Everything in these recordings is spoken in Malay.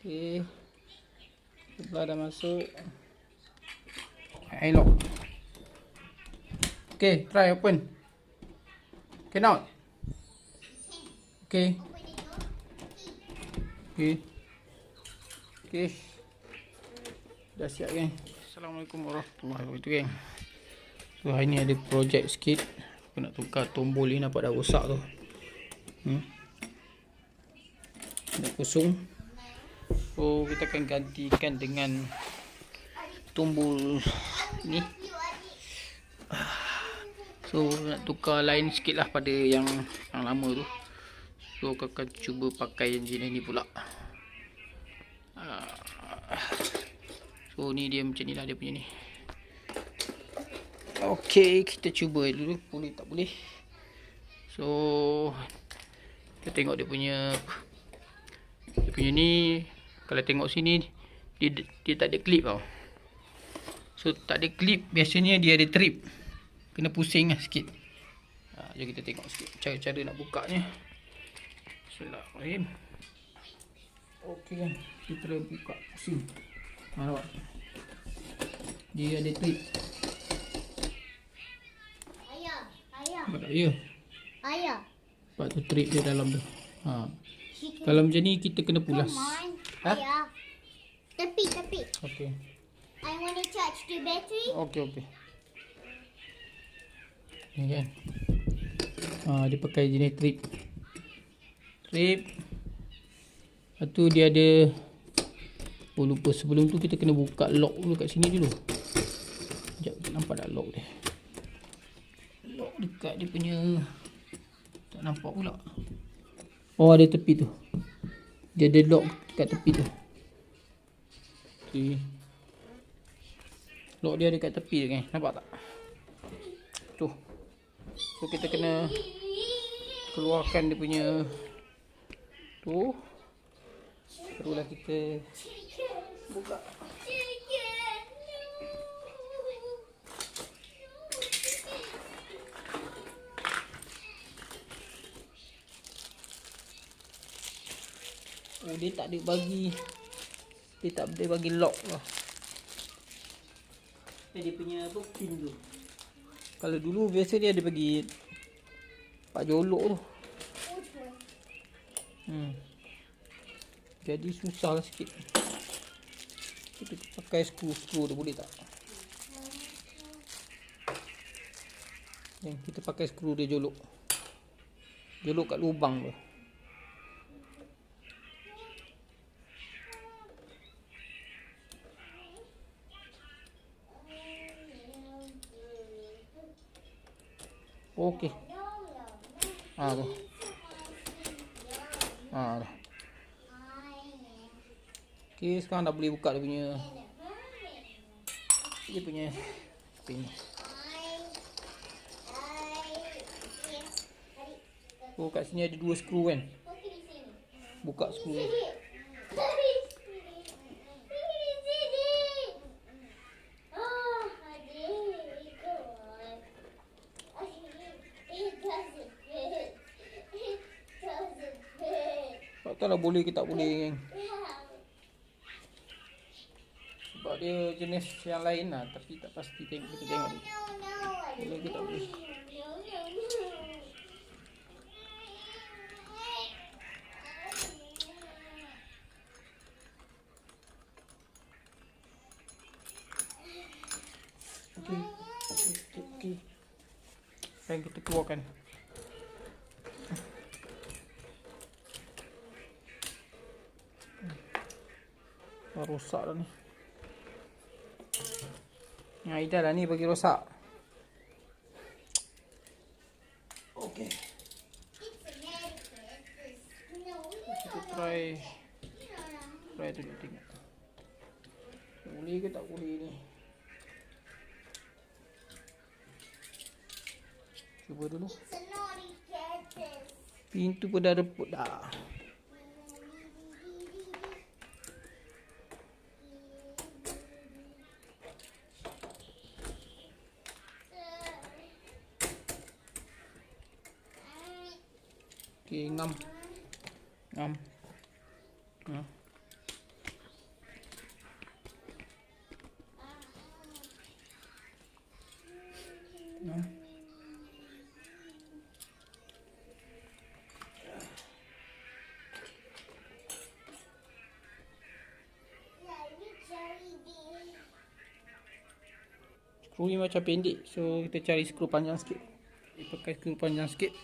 Okey. Sebelah dah masuk. Elok. Okey, try open. Cannot. Okey. Okey. Okey. Dah siap geng. Assalamualaikum warahmatullahi wabarakatuh geng. So hari ni ada projek sikit. Aku nak tukar tombol ni nampak dah rosak tu. Hmm. Dah kosong. So kita akan gantikan dengan tombol ni. So nak tukar lain sikit lah pada yang yang lama tu. So aku akan cuba pakai yang jenis ni pula. Ah. So ni dia macam ni lah dia punya ni. Okey, kita cuba dulu. Boleh tak boleh. So kita tengok dia punya dia punya ni kalau tengok sini dia dia tak ada clip tau. So tak ada clip biasanya dia ada trip. Kena pusing lah sikit. Ha, jom kita tengok sikit cara-cara nak bukanya. Bismillahirrahmanirrahim. Okey kan. Kita try buka pusing. Ha, nampak? Dia ada trip. Ayah, ayah, Nampak tak? Ya. ayah. Sebab tu trip dia dalam tu. Ha. Kalau macam ni kita kena pulas. Ha? ayah. Tepi, tepi. Okey. I want to charge the battery. Okey okey. Ni kan. Ha, dia pakai jenis trip. Trip. Lepas tu dia ada Oh lupa sebelum tu kita kena buka lock dulu kat sini dulu. Sekejap nampak tak lock dia. Lock dekat dia punya tak nampak pula. Oh ada tepi tu. Dia ada lock dekat tepi tu. Okay. Lock dia dekat tepi tu kan. Nampak tak? Tu. So kita kena keluarkan dia punya tu. Barulah kita buka. Dia tak ada bagi dia tak ada bagi lock lah. Dia dia punya apa pin tu. Kalau dulu biasa dia ada bagi pak jolok tu. Hmm. Jadi susah lah sikit. Kita pakai skru-skru tu boleh tak? Yang kita pakai skru dia jolok. Jolok kat lubang tu. Okey. Ah tu. Ah dah. Okey, sekarang dah boleh buka dia punya dia punya pin. Oh, kat sini ada dua skru kan. Buka skru. Tahu lah boleh ke tak boleh. Sebab dia jenis yang lain lah tapi tak pasti tengok kita tengok dulu. Boleh ke tak boleh. Okey. Okey, okey. Sekarang kita keluarkan. Dah rosak dah ni. Yang Aida lah ni bagi rosak. Okey. Kita try try dulu tengok. Boleh ke tak boleh ni? Cuba dulu. Pintu pun dah reput dah. Ok, ngâm Ngâm Đó. Ha. Đó. Ha. Skru ni macam pendek So kita cari skru panjang sikit Kita pakai skru panjang sikit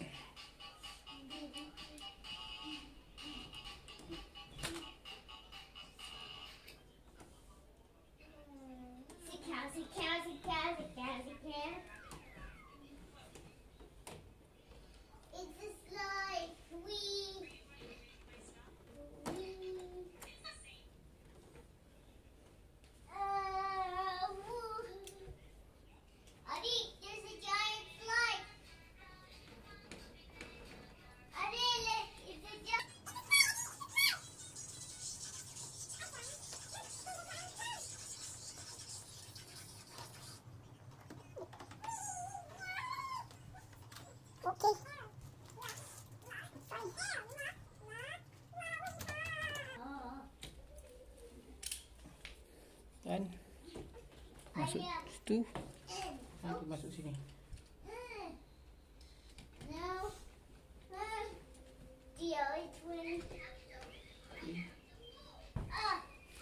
situ. Nanti masuk sini.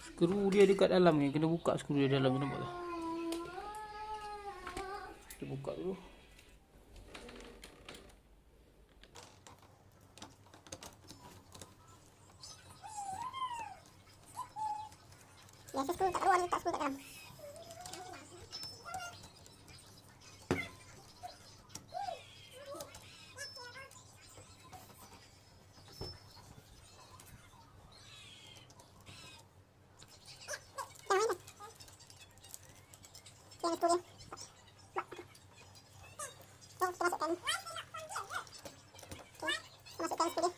Skru dia dekat dalam ni. Kena buka skru dia dalam ni nampak tak? Kita buka dulu. Biasa skru kat luar ni tak skru kat dalam. Yang skru dia. Oh, kita masukkan. Masukkan skru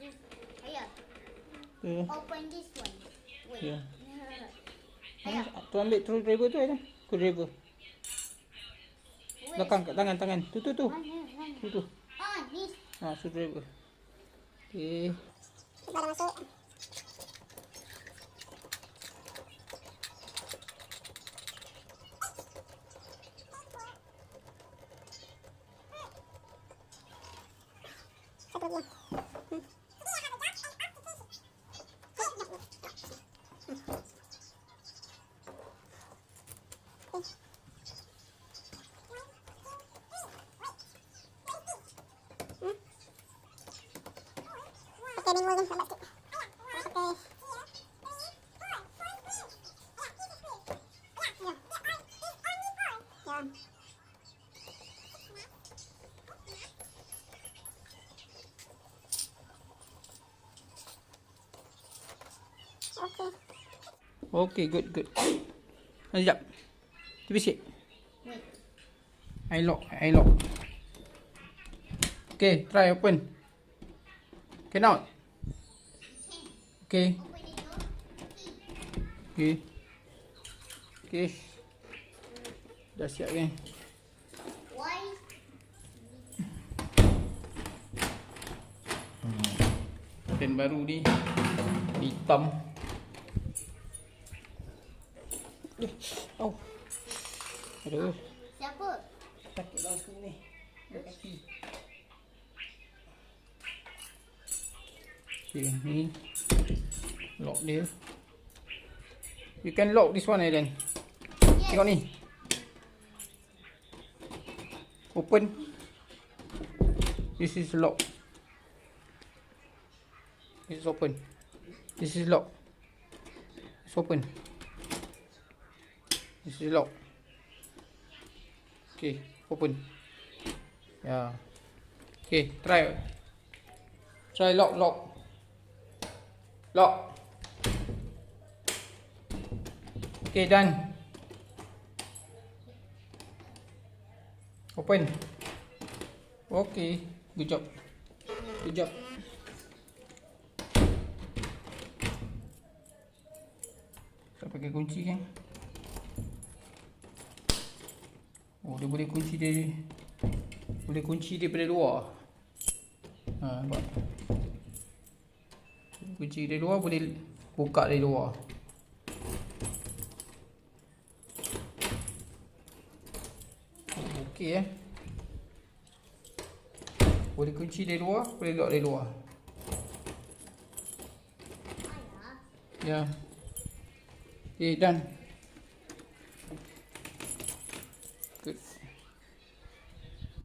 dia. Ayah, Ya. open this one. Wait. Ya. Ayah, Tu ambil screwdriver tu aja. Screwdriver. Belakang kat tangan tangan. Tu tu tu. Tu tu. Ah, this. Ha, screwdriver. Okey. Kita dah masuk. Satu lagi. Hmm. Bingung ni, lambat sikit. Pakai. Ya. Ya. Okey. Okey, good good. Sekejap. Cuba sikit. I lock, I lock. Okay, try open. Cannot. Okay, okay. Okay. Dah siap kan? Pen baru ni hitam. Au. Aduh, Siapa? sakit lah aku ni. Dekat kaki. Okay, ni lock this You can lock this one Aiden. Tengok ni. Open. This is lock. This is open. This is lock. It's open. This is lock. Okay, open. Yeah. Okay, try. Try lock, lock. Lock. Okay, done. Open. Okay, good job. Good job. Saya pakai kunci kan. Oh, dia boleh kunci dia. Boleh kunci daripada luar. Ha, nampak. Kunci dari luar boleh buka dari luar. Okey eh. Boleh kunci dari luar, boleh lock dari luar. Ya. Okay, done.